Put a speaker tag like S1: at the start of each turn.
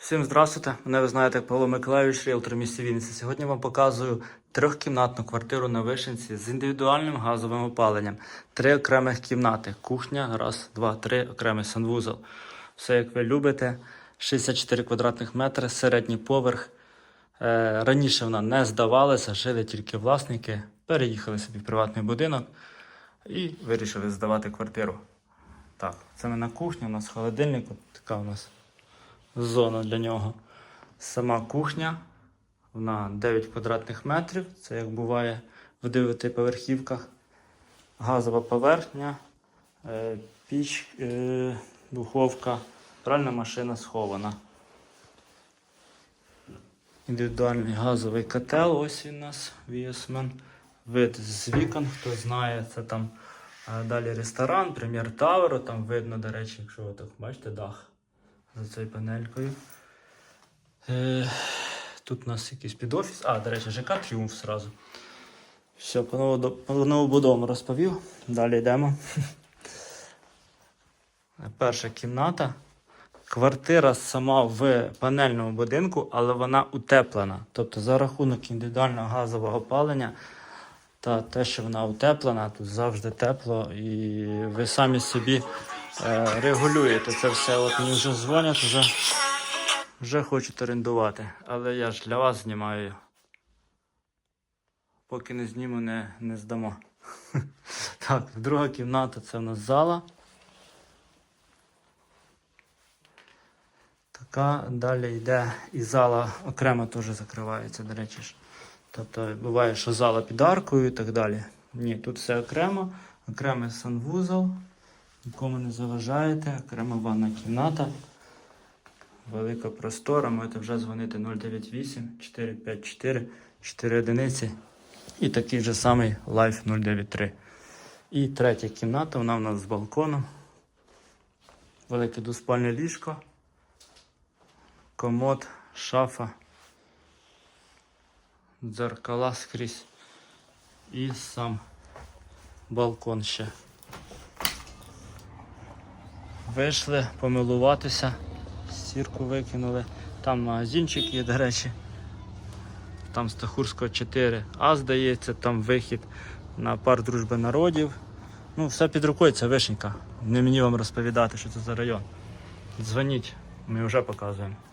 S1: Всім здравствуйте! Мене ви знаєте Павло Миколайович, ріелтор місті Вінниці. Сьогодні вам показую трьохкімнатну квартиру на Вишенці з індивідуальним газовим опаленням. Три окремих кімнати. Кухня, раз, два, три, окремий санвузол. Все як ви любите. 64 квадратних метри, середній поверх. Е, раніше вона не здавалася, жили тільки власники. Переїхали собі в приватний будинок і вирішили здавати квартиру. Так, це ми на кухні, у нас холодильник, така у нас зона для нього. Сама кухня, вона 9 квадратних метрів, це як буває в дев'ятиповерхівках. Газова поверхня, е, піч, е, духовка, пральна машина схована. Індивідуальний газовий котел, ось він у нас Віосмен. Вид з вікон, хто знає, це там е, далі ресторан, прем'єр Таверу, там видно, до речі, якщо ви так бачите, дах за цією панелькою. Е, тут у нас якийсь підофіс. А, до речі, ЖК Тріумф зразу. Все, по новобудовому розповів. Далі йдемо. Перша кімната. Квартира сама в панельному будинку, але вона утеплена. Тобто за рахунок індивідуального газового опалення та те, що вона утеплена, тут завжди тепло, і ви самі собі регулюєте це все. От мені вже дзвонять, вже, вже хочуть орендувати. Але я ж для вас знімаю. Поки не зніму, не, не здамо. Так, друга кімната це в нас зала. Така далі йде і зала окремо теж закривається, до речі. ж. Тобто буває, що зала під аркою і так далі. Ні, тут все окремо, окремий санвузол, нікому не заважаєте, окрема ванна кімната. Велика простора, можете вже дзвонити 098 454 4 одиниці. І такий же самий Life 093. І третя кімната, вона в нас з балконом. Велике двоспальне ліжко комод, шафа, дзеркала скрізь і сам балкон ще. Вийшли помилуватися, сірку викинули. Там магазинчик є, до речі. Там Стахурського 4. А здається, там вихід на пар дружби народів. Ну, все під рукою, це вишенька. Не мені вам розповідати, що це за район. Дзвоніть, ми вже показуємо.